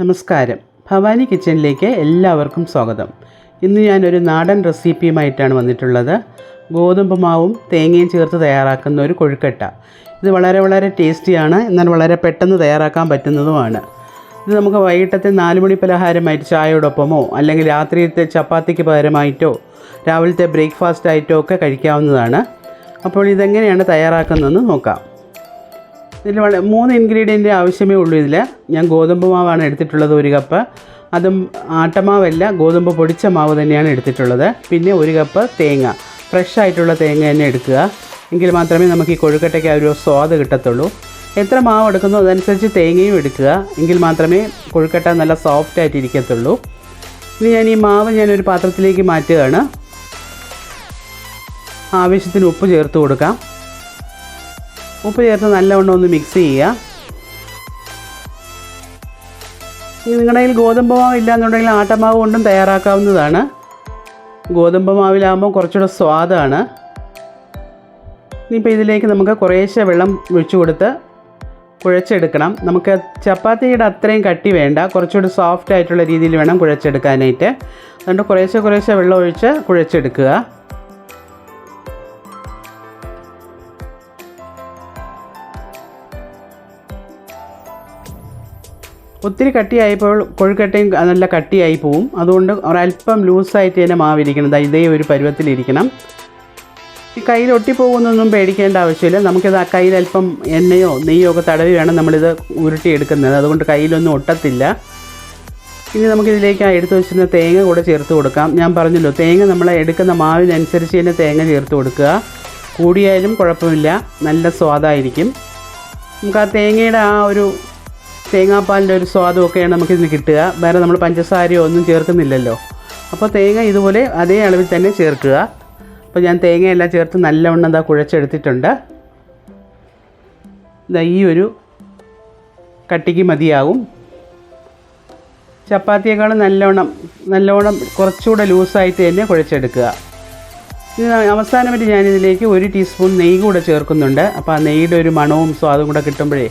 നമസ്കാരം. ഭവാനി കിച്ചണിലേക്ക് എല്ലാവർക്കും സ്വാഗതം. ഇന്ന് ഞാനൊരു നാടൻ റെസിപ്പിയുമായിട്ടാണ് വന്നിട്ടുള്ളത്. ഗോതമ്പ് മാവും തേങ്ങയും ചേർത്ത് തയ്യാറാക്കുന്ന ഒരു കൊഴുക്കട്ട. ഇത് വളരെ വളരെ ടേസ്റ്റിയാണ്. എന്നാൽ വളരെ പെട്ടെന്ന് തയ്യാറാക്കാൻ പറ്റുന്നതുമാണ്. ഇത് നമുക്ക് വൈകിട്ടത്തെ നാല് മണി പലഹാരമായിട്ട് ചായയോടൊപ്പമോ അല്ലെങ്കിൽ രാത്രിയിലത്തെ ചപ്പാത്തിക്ക് പകരമായിട്ടോ രാവിലത്തെ ബ്രേക്ക്ഫാസ്റ്റ് ആയിട്ടോ ഒക്കെ കഴിക്കാവുന്നതാണ്. അപ്പോൾ ഇതെങ്ങനെയാണ് തയ്യാറാക്കുന്നതെന്ന് നോക്കാം. ഇതിൽ മൂന്ന് ഇൻഗ്രീഡിയന്റ് ആവശ്യമേ ഉള്ളൂ ഇതിൽ ഞാൻ ഗോതമ്പ് മാവാണ് എടുത്തിട്ടുള്ളത് ഒരു കപ്പ്. അതും ആട്ടമാവല്ല ഗോതമ്പ് പൊടിച്ച മാവ് തന്നെയാണ് എടുത്തിട്ടുള്ളത്. പിന്നെ ഒരു കപ്പ് തേങ്ങ. ഫ്രഷ് ആയിട്ടുള്ള തേങ്ങ തന്നെ എടുക്കുക. എങ്കിൽ മാത്രമേ നമുക്ക് ഈ കൊഴുക്കട്ടയ്ക്ക് ഒരു സ്വാദ് കിട്ടത്തുള്ളൂ. എത്ര മാവ് എടുക്കുന്നു അതനുസരിച്ച് തേങ്ങയും എടുക്കുക. എങ്കിൽ മാത്രമേ കൊഴുക്കട്ട നല്ല സോഫ്റ്റ് ആയിട്ട് ഇരിക്കത്തുള്ളൂ. ഇനി ഞാൻ ഈ മാവ് ഞാനൊരു പാത്രത്തിലേക്ക് മാറ്റുകയാണ്. ആവശ്യത്തിന് ഉപ്പ് ചേർത്ത് കൊടുക്കാം. ഉപ്പ് ചേർത്ത് നല്ലവണ്ണം ഒന്ന് മിക്സ് ചെയ്യുക. ഇനി നിങ്ങളുടെ കയ്യിൽ ഗോതമ്പ് മാവ് ഇല്ലാന്നുണ്ടെങ്കിൽ ആട്ടമാവ് കൊണ്ടും തയ്യാറാക്കാവുന്നതാണ്. ഗോതമ്പ് മാവിലാകുമ്പോൾ കുറച്ചുകൂടെ സ്വാദാണ്. ഇനിയിപ്പോൾ ഇതിലേക്ക് നമുക്ക് കുറേശ്ശെ വെള്ളം ഒഴിച്ചു കൊടുത്ത് കുഴച്ചെടുക്കണം. നമുക്ക് ചപ്പാത്തിയുടെ അത്രയും കട്ടി വേണ്ട. കുറച്ചുകൂടി സോഫ്റ്റ് ആയിട്ടുള്ള രീതിയിൽ വേണം കുഴച്ചെടുക്കാനായിട്ട്. അതുകൊണ്ട് കുറേശ്ശെ കുറേശ്ശെ വെള്ളം ഒഴിച്ച് കുഴച്ചെടുക്കുക. ഒത്തിരി കട്ടിയായപ്പോൾ കൊഴുക്കട്ടയും നല്ല കട്ടിയായി പോവും. അതുകൊണ്ട് ഒരല്പം ലൂസായിട്ട് തന്നെ മാവിരിക്കണം. ഇതേ ഒരു പരുവത്തിലിരിക്കണം. ഈ കയ്യിൽ ഒട്ടിപ്പോകുന്നൊന്നും പേടിക്കേണ്ട ആവശ്യമില്ല. നമുക്കിത് ആ കയ്യിൽ അല്പം എണ്ണയോ നെയ്യോ ഒക്കെ തടവി വേണം നമ്മളിത് ഉരുട്ടിയെടുക്കുന്നത്. അതുകൊണ്ട് കയ്യിലൊന്നും ഒട്ടത്തില്ല. ഇനി നമുക്കിതിലേക്ക് ആ എടുത്തു വെച്ചിരുന്ന തേങ്ങ കൂടെ ചേർത്ത് കൊടുക്കാം. ഞാൻ പറഞ്ഞല്ലോ തേങ്ങ നമ്മൾ എടുക്കുന്ന മാവിനനുസരിച്ച് തന്നെ തേങ്ങ ചേർത്ത് കൊടുക്കുക. കൂടിയായാലും കുഴപ്പമില്ല. നല്ല സ്വാദായിരിക്കും. നമുക്ക് ആ തേങ്ങയുടെ ആ ഒരു തേങ്ങാപ്പാലിന്റെ ഒരു സ്വാദും ഒക്കെയാണ് നമുക്കിതിന് കിട്ടുക. വേറെ നമ്മൾ പഞ്ചസാരയോ ഒന്നും ചേർക്കുന്നില്ലല്ലോ. അപ്പോൾ തേങ്ങ ഇതുപോലെ അതേ അളവിൽ തന്നെ ചേർക്കുക. അപ്പോൾ ഞാൻ തേങ്ങയെല്ലാം ചേർത്ത് നല്ലവണ്ണം എന്താ കുഴച്ചെടുത്തിട്ടുണ്ട്. ഇതാ ഈ ഒരു കട്ടിക്ക് മതിയാകും ചപ്പാത്തിയേക്കാളും നല്ലവണ്ണം നല്ലവണ്ണം കുറച്ചുകൂടെ ലൂസായിട്ട് തന്നെ കുഴച്ചെടുക്കുക. ഇത് അവസാനമായിട്ട് ഞാനിതിലേക്ക് ഒരു ടീസ്പൂൺ നെയ്യ് കൂടെ ചേർക്കുന്നുണ്ട്. അപ്പോൾ ആ നെയ്യുടെ ഒരു മണവും സ്വാദും കൂടെ കിട്ടുമ്പോഴേ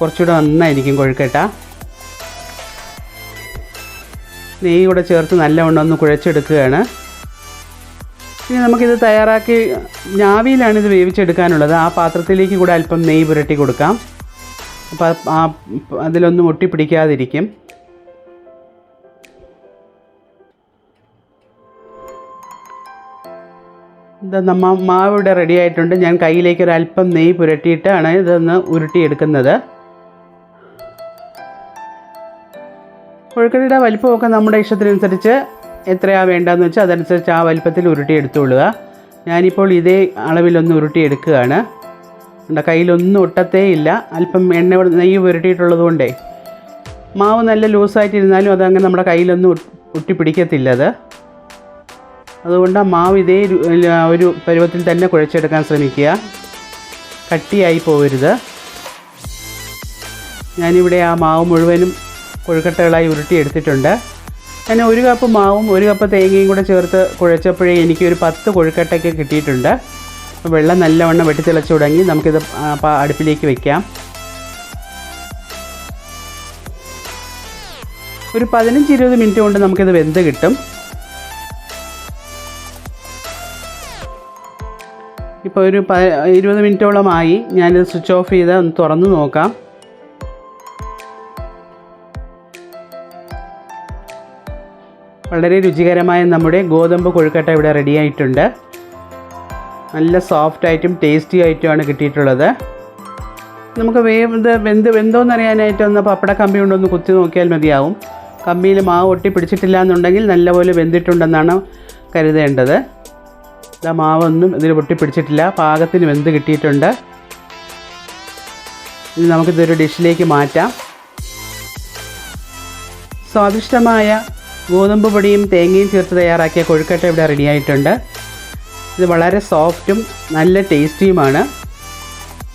കുറച്ചുകൂടെ നന്നായിരിക്കും കൊഴുക്കട്ട. നെയ്യ് കൂടെ ചേർത്ത് നല്ലവണ്ണം ഒന്ന് കുഴച്ചെടുക്കുകയാണ്. ഇനി നമുക്കിത് തയ്യാറാക്കി ഞാവിയിലാണ് ഇത് വേവിച്ചെടുക്കാനുള്ളത്. ആ പാത്രത്തിലേക്ക് കൂടെ അല്പം നെയ്യ് പുരട്ടി കൊടുക്കാം. അപ്പോൾ ആ അതിലൊന്നും ഒട്ടിപ്പിടിക്കാതിരിക്കും. ഇത് നമ്മ മാവ് ഇവിടെ റെഡി ആയിട്ടുണ്ട്. ഞാൻ കയ്യിലേക്ക് ഒരു അല്പം നെയ്യ് പുരട്ടിയിട്ടാണ് ഇതൊന്ന് ഉരുട്ടിയെടുക്കുന്നത്. കൊഴുക്കട്ടയുടെ വലിപ്പമൊക്കെ നമ്മുടെ ഇഷ്ടത്തിനനുസരിച്ച് എത്രയാണ് വേണ്ടതെന്ന് വെച്ചാൽ അതനുസരിച്ച് ആ വലിപ്പത്തിൽ ഉരുട്ടി എടുത്തുകൊള്ളുക. ഞാനിപ്പോൾ ഇതേ അളവിലൊന്ന് ഉരുട്ടിയെടുക്കുകയാണ്. എന്റെ കയ്യിലൊന്നും ഒട്ടത്തേ ഇല്ല. അല്പം എണ്ണ നെയ്യ് പുരട്ടിയിട്ടുള്ളത് കൊണ്ടേ മാവ് നല്ല ലൂസായിട്ടിരുന്നാലും അതങ്ങനെ നമ്മുടെ കയ്യിലൊന്നും ഒട്ടിപ്പിടിക്കത്തില്ല അത്. അതുകൊണ്ട് ആ മാവ് ഇതേ ഒരു പരുവത്തിൽ തന്നെ കുഴച്ചെടുക്കാൻ ശ്രമിക്കുക. കട്ടിയായി പോകരുത്. ഞാനിവിടെ ആ മാവ് മുഴുവനും കൊഴുക്കട്ടകളായി ഉരുട്ടിയെടുത്തിട്ടുണ്ട്. ഞാൻ ഒരു കപ്പ് മാവും ഒരു കപ്പ് തേങ്ങയും കൂടെ ചേർത്ത് കുഴച്ചപ്പോഴേ എനിക്ക് ഒരു പത്ത് കൊഴുക്കട്ടയ്ക്ക് കിട്ടിയിട്ടുണ്ട്. വെള്ളം നല്ലവണ്ണം വെട്ടിത്തിളച്ച് തുടങ്ങി നമുക്കിത് അടുപ്പിലേക്ക് വയ്ക്കാം ഒരു പതിനഞ്ച് ഇരുപത് മിനിറ്റ് കൊണ്ട് നമുക്കിത് വെന്ത് കിട്ടും. ഇപ്പോൾ ഒരു പ ഇരുപത് മിനിറ്റോളമായി ഞാനിത് സ്വിച്ച് ഓഫ് ചെയ്ത് ഒന്ന് തുറന്ന് നോക്കാം. വളരെ രുചികരമായ നമ്മുടെ ഗോതമ്പ് കൊഴുക്കട്ട ഇവിടെ റെഡി ആയിട്ടുണ്ട്. നല്ല സോഫ്റ്റ് ആയിട്ടും ടേസ്റ്റി ആയിട്ടുമാണ് കിട്ടിയിട്ടുള്ളത്. നമുക്ക് വേവ് വെന്ത് വെന്തോന്ന് അറിയാനായിട്ട് ഒന്ന് പപ്പട കമ്പി കൊണ്ടൊന്ന് കുത്തി നോക്കിയാൽ മതിയാവും. കമ്പിയിൽ മാവ് ഒട്ടി പിടിച്ചിട്ടില്ല എന്നുണ്ടെങ്കിൽ നല്ലപോലെ വെന്തിട്ടുണ്ടെന്നാണ് കരുതേണ്ടത്. ഇതാ മാവൊന്നും ഇതിൽ പൊട്ടിപ്പിടിച്ചിട്ടില്ല പാകത്തിന് വെന്ത് കിട്ടിയിട്ടുണ്ട്. ഇനി നമുക്കിതൊരു ഡിഷിലേക്ക് മാറ്റാം. സ്വാദിഷ്ടമായ ഗോതമ്പ് പൊടിയും തേങ്ങയും ചേർത്ത് തയ്യാറാക്കിയ കൊഴുക്കട്ട ഇവിടെ റെഡിയായിട്ടുണ്ട്. ഇത് വളരെ സോഫ്റ്റും നല്ല ടേസ്റ്റിയുമാണ്.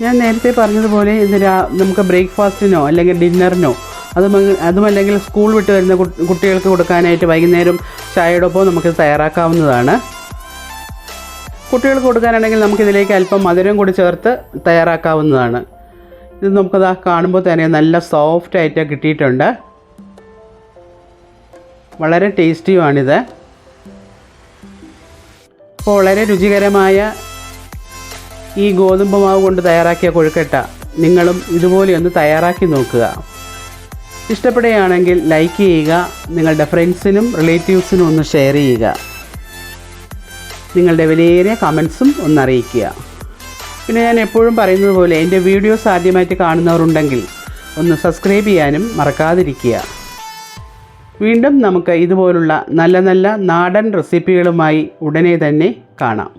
ഞാൻ നേരത്തെ പറഞ്ഞതുപോലെ ഇത് നമുക്ക് ബ്രേക്ക്ഫാസ്റ്റിനോ അല്ലെങ്കിൽ ഡിന്നറിനോ അതും അതുമല്ലെങ്കിൽ സ്കൂൾ വിട്ട് വരുന്ന കുട്ടികൾക്ക് കൊടുക്കാനായിട്ട് വൈകുന്നേരം ചായയോടൊപ്പം നമുക്കിത് തയ്യാറാക്കാവുന്നതാണ്. കുട്ടികൾക്ക് കൊടുക്കാനാണെങ്കിൽ നമുക്കിതിലേക്ക് അല്പം മധുരം കൂടി ചേർത്ത് തയ്യാറാക്കാവുന്നതാണ്. ഇത് നമുക്കത് കാണുമ്പോൾ തന്നെ നല്ല സോഫ്റ്റ് ആയിട്ട് കിട്ടിയിട്ടുണ്ട്. വളരെ ടേസ്റ്റിയുമാണിത് അപ്പോൾ വളരെ രുചികരമായ ഈ ഗോതമ്പ് മാവ് കൊണ്ട് തയ്യാറാക്കിയ കൊഴുക്കട്ട നിങ്ങളും ഇതുപോലെ ഒന്ന് തയ്യാറാക്കി നോക്കുക. ഇഷ്ടപ്പെടുകയാണെങ്കിൽ ലൈക്ക് ചെയ്യുക നിങ്ങളുടെ ഫ്രണ്ട്സിനും റിലേറ്റീവ്സിനും ഒന്ന് ഷെയർ ചെയ്യുക. നിങ്ങളുടെ വിലയേറിയ കമൻസും ഒന്ന് അറിയിക്കുക. പിന്നെ ഞാൻ എപ്പോഴും പറയുന്നത് പോലെ എന്റെ വീഡിയോസ് ആദ്യമായിട്ട് കാണുന്നവരുണ്ടെങ്കിൽ ഒന്ന് സബ്സ്ക്രൈബ് ചെയ്യാനും മറക്കാതിരിക്കുക. വീണ്ടും നമുക്ക് ഇതുപോലുള്ള നല്ല നല്ല നാടൻ റെസിപ്പികളുമായി ഉടനെ തന്നെ കാണാം.